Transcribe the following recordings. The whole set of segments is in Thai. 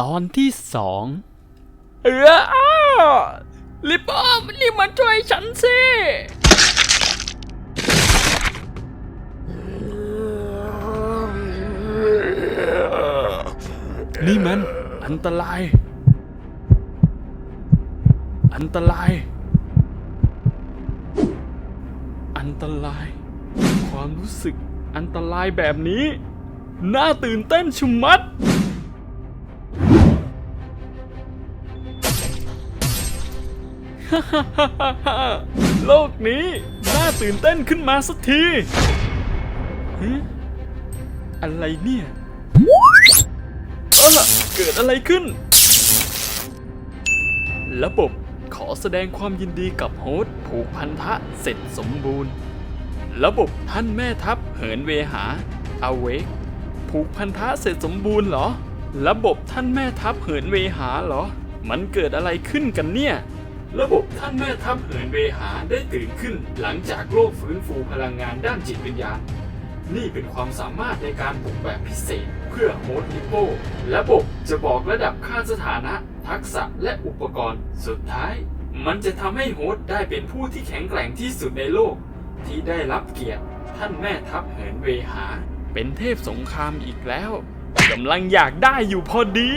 ตอนที่สองเอออ้าลิปเปอร์รีบมาช่วยฉันสิ นี่มัน อันตราย อันตราย อันตราย ความรู้สึกอันตรายแบบนี้ น่าตื่นเต้นชุมัด โลกนี้น่าตื่นเต้นขึ้นมาสักทีอะไรเนี่ยเออเกิดอะไรขึ้น ระบบขอแสดงความยินดีกับโฮสต์ผูกพันธะเสร็จสมบูรณ์ ระบบท่านแม่ทัพเหินเวหาเอาเวกผูกพันธะเสร็จสมบูรณ์เหรอ ระบบท่านแม่ทัพเหินเวหาเหรอ มันเกิดอะไรขึ้นกันเนี่ย ระบบท่านแม่ทัพเหินเวหาได้ตื่นขึ้นหลังจากโลกฟื้นฟูพลังงานด้านจิตวิญญาณ นี่เป็นความสามารถในการปลุกแบบพิเศษ เพื่อโฮสต์ลิโประบบจะบอกระดับค่าสถานะ ทักษะและอุปกรณ์ สุดท้าย มันจะทำให้โฮสต์ได้เป็นผู้ที่แข็งแกร่งที่สุดในโลก ที่ได้รับเกียรติ ท่านแม่ทัพเหินเวหา เป็นเทพสงครามอีกแล้วกำลังอยากได้อยู่พอดี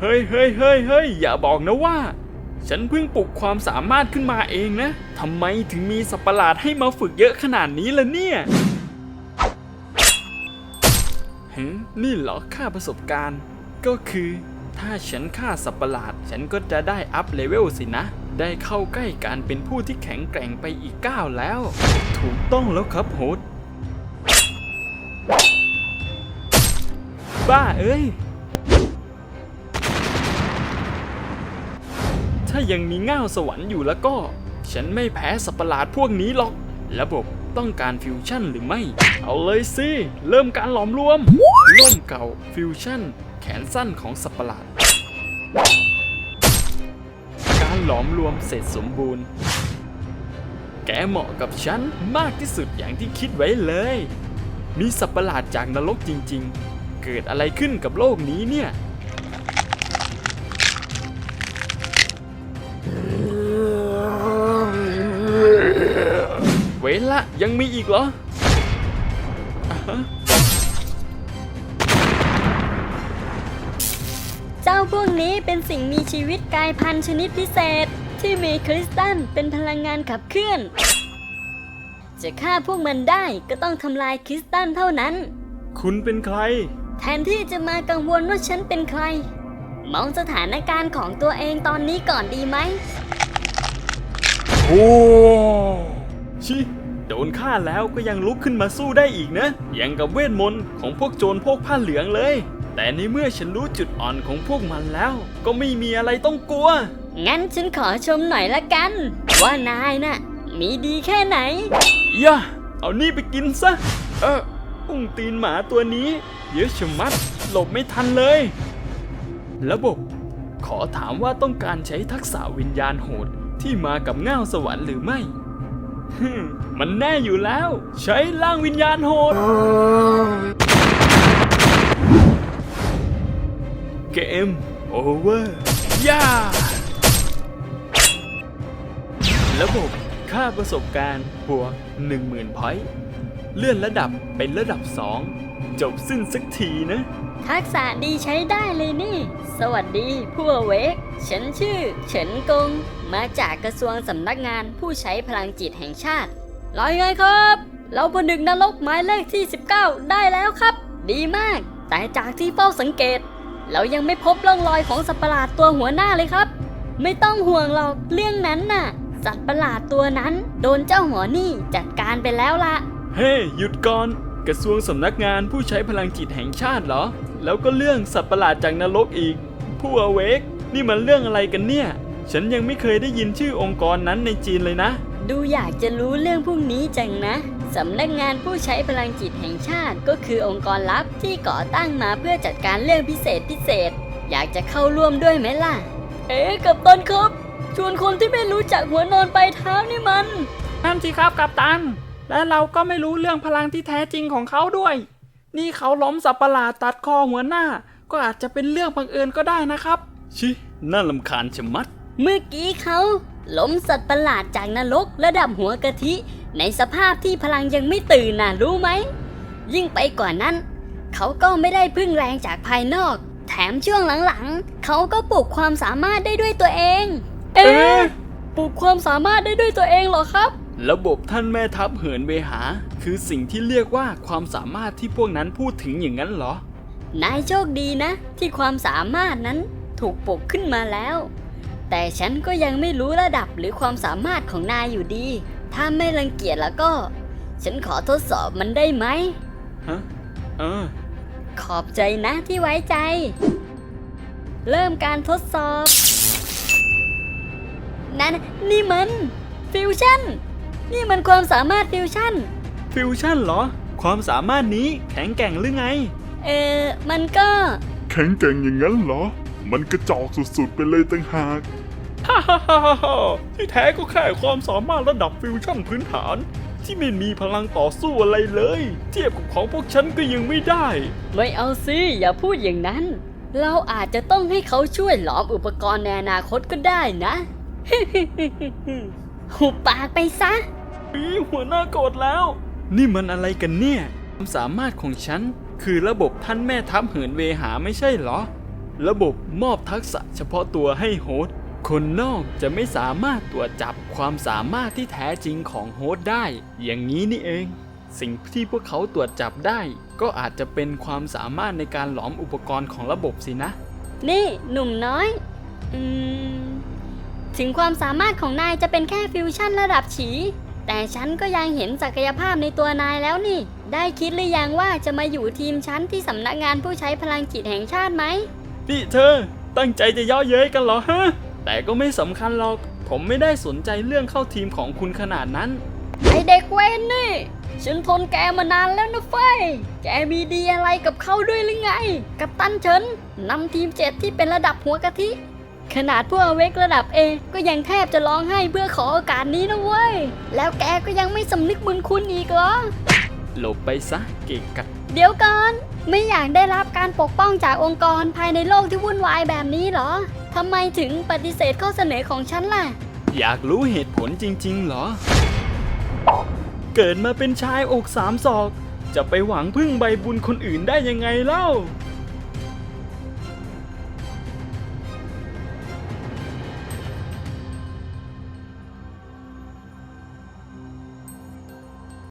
เฮ้ยเฮ้ยเฮ้ยเฮ้ยอย่าบอกนะว่า ฉันเพิ่งปลุกความสามารถขึ้นมาเองนะทำไมถึงมีสัตว์ประหลาดให้มาฝึกเยอะขนาดนี้ล่ะเนี่ยฮะนี่เหรอค่าประสบการณ์ ก็คือ ถ้าฉันฆ่าสัตว์ประหลาด ฉันก็จะได้อัพเลเวลสินะ ได้เข้าใกล้การเป็นผู้ที่แข็งแกร่งไปอีกก้าวแล้ว ถูกต้องแล้วครับโฮสบ้าเอ้ย ถ้ายังมีง่าวสวรรค์อยู่แล้วก็ ฉันไม่แพ้สัตว์ประหลาดพวกนี้หรอก ระบบต้องการฟิวชั่นหรือไม่ เอาเลยสิ เริ่มการหลอมรวมร่มเก่าฟิวชั่น แขนสั้นของสัตว์ประหลาด การหลอมรวมเสร็จสมบูรณ์ แกเหมาะกับฉันมากที่สุดอย่างที่คิดไว้เลย มีสัตว์ประหลาดจากนรกจริง ๆ เกิดอะไรขึ้นกับโลกนี้เนี่ย เว้นละยังมีอีกเหรออ่าฮะเจ้าพวกนี้เป็นสิ่งมีชีวิตกลายพันธุ์ชนิดพิเศษ ที่มีคริสตัลเป็นพลังงานขับเคลื่อน จะฆ่าพวกมันได้ก็ต้องทำลายคริสตัลเท่านั้น คุณเป็นใคร แทนที่จะมากังวลว่าฉันเป็นใคร มองสถานการณ์ของตัวเองตอนนี้ก่อนดีไหม โอ้ชิโดนฆ่าแล้วก็ยังลุกขึ้นมาสู้ได้อีกนะอย่างกับเวทมนต์ของพวกโจรพวกผ้าเหลืองเลย แต่ในเมื่อฉันรู้จุดอ่อนของพวกมันแล้ว ก็ไม่มีอะไรต้องกลัว งั้นฉันขอชมหน่อยละกัน ว่านายน่ะ มีดีแค่ไหน ย่าเอานี่ไปกินซะ เอออุ้งตีนหมาตัวนี้ เยอะชะมัด หลบไม่ทันเลย ระบบ ขอถามว่าต้องการใช้ทักษะวิญญาณโหดที่มากับง่าวสวรรค์หรือไม่ฮึ่มมันแน่อยู่แล้ว ใช้ร่างวิญญาณโหด เกมโอเวอร์ย่าระบบค่าประสบการณ์บวก10,000พอยต์เลื่อนระดับเป็นระดับ 2 จบสิ้นสักทีนะ ทักษะดีใช้ได้เลยนี่ สวัสดีผู้อเวก ฉันชื่อ เฉินกง มาจากกระทรวงสำนักงานผู้ใช้พลังจิตแห่งชาติรอยไงครับ เราผนึกนรกหมายเลขที่ 19 ได้แล้วครับ ดีมาก แต่จากที่เฝ้าสังเกต เรายังไม่พบร่องรอยของสัตว์ประหลาดตัวหัวหน้าเลยครับ ไม่ต้องห่วงหรอกเรื่องนั้นน่ะ สัตว์ประหลาดตัวนั้น โดนเจ้าหัวนี่จัดการไปแล้วล่ะ เฮ้ยหยุดก่อน กระทรวงสำนักงานผู้ใช้พลังจิตแห่งชาติเหรอ แล้วก็เรื่องสัตว์ประหลาดจากนรกอีก ผู้อเวก นี่มันเรื่องอะไรกันเนี่ย ฉันยังไม่เคยได้ยินชื่อองค์กรนั้นในจีนเลยนะ ดูอยากจะรู้เรื่องพวกนี้จังนะสำนักงานผู้ใช้พลังจิตแห่งชาติ ก็คือองค์กรลับที่ก่อตั้งมาเพื่อจัดการเรื่องพิเศษพิเศษ อยากจะเข้าร่วมด้วยไหมล่ะ เอ๊ะกับตันครับ ชวนคนที่ไม่รู้จักหัวนอนไปลายเท้านี่มันนั่นสิครับกัปตัน และเราก็ไม่รู้เรื่องพลังที่แท้จริงของเขาด้วย นี่เขาล้มสับประหลาดตัดคอหัวหน้า ก็อาจจะเป็นเรื่องบังเอิญก็ได้นะครับ ชิน่าลำคาญชะมัด เมื่อกี้เขาล้มสัตว์ประหลาดจากนรกระดับหัวกะทิ ในสภาพที่พลังยังไม่ตื่นน่ะรู้ไหม ยิ่งไปกว่านั้น เขาก็ไม่ได้พึ่งแรงจากภายนอก แถมช่วงหลังๆ เขาก็ปลุกความสามารถได้ด้วยตัวเอง เอ๊ะปลุกความสามารถได้ด้วยตัวเองเหรอครับ ระบบท่านแม่ทัพเหินเวหา คือสิ่งที่เรียกว่าความสามารถที่พวกนั้นพูดถึงอย่างนั้นเหรอ นายโชคดีนะ ที่ความสามารถนั้นถูกปลุกขึ้นมาแล้ว แต่ฉันก็ยังไม่รู้ระดับหรือความสามารถของนายอยู่ดี ถ้าไม่รังเกียจแล้วก็ ฉันขอทดสอบมันได้ไหมฮะเออ ขอบใจนะที่ไว้ใจ เริ่มการทดสอบ นั่นนี่มันฟิวชั่น นี่มันความสามารถฟิวชั่น ฟิวชั่นเหรอ ความสามารถนี้แข็งแกร่งหรือไง เออ มันก็ แข็งแกร่งอย่างนั้นเหรอ มันกระจอกสุดๆ ไปเลยตั้งหาก ฮ่าฮ่าฮ่าฮ่าฮ่าที่แท้ก็แค่ความสามารถระดับฟิวชั่นพื้นฐาน ที่ไม่มีพลังต่อสู้อะไรเลย เทียบกับของพวกฉันก็ยังไม่ได้ ไม่เอาสิอย่าพูดอย่างนั้น เราอาจจะต้องให้เขาช่วยหลอมอุปกรณ์ในอนาคตก็ได้นะ หุบปากไปซะ อีหัวหน้าโกรธแล้ว นี่มันอะไรกันเนี่ย ความสามารถของฉัน คือระบบท่านแม่ทัพเหินเวหาไม่ใช่เหรอ ระบบมอบทักษะเฉพาะตัวให้โฮสต์คนนอกจะไม่สามารถตรวจจับความสามารถที่แท้จริงของโฮสต์ได้ อย่างนี้นี่เอง สิ่งที่พวกเขาตรวจจับได้ ก็อาจจะเป็นความสามารถในการหลอมอุปกรณ์ของระบบสินะ นี่ หนุ่มน้อย อืม ถึงความสามารถของนายจะเป็นแค่ฟิวชั่นระดับฉี แต่ฉันก็ยังเห็นศักยภาพในตัวนายแล้วนี่ ได้คิดหรือยังว่าจะมาอยู่ทีมฉันที่สำนักงานผู้ใช้พลังจิตแห่งชาติไหม นี่เธอ ตั้งใจจะย่อเย้ยกันเหรอฮะ แต่ก็ไม่สำคัญหรอก ผมไม่ได้สนใจเรื่องเข้าทีมของคุณขนาดนั้น ไอเด็กเวนนี่ ฉันทนแกมานานแล้วนะเฟ้ยแกมีดีอะไรกับเขาด้วยหรือไง กับตันเฉินนำทีมเจ็ดที่เป็นระดับหัวกะทิ ขนาดพวกเวกระดับเอก็ยังแทบจะร้องไห้เพื่อขอโอกาสนี้นะเว้ย แล้วแกก็ยังไม่สำนึกบุญคุณอีกเหรอ หลบไปซะเกะกะเดี๋ยวก่อน ไม่อยากได้รับการปกป้องจากองค์กรภายในโลกที่วุ่นวายแบบนี้เหรอทำไมถึงปฏิเสธข้อเสนอของฉันล่ะ อยากรู้เหตุผลจริง ๆ เหรอ เกิดมาเป็นชายอกสามศอก จะไปหวังพึ่งใบบุญคนอื่นได้ยังไงเล่า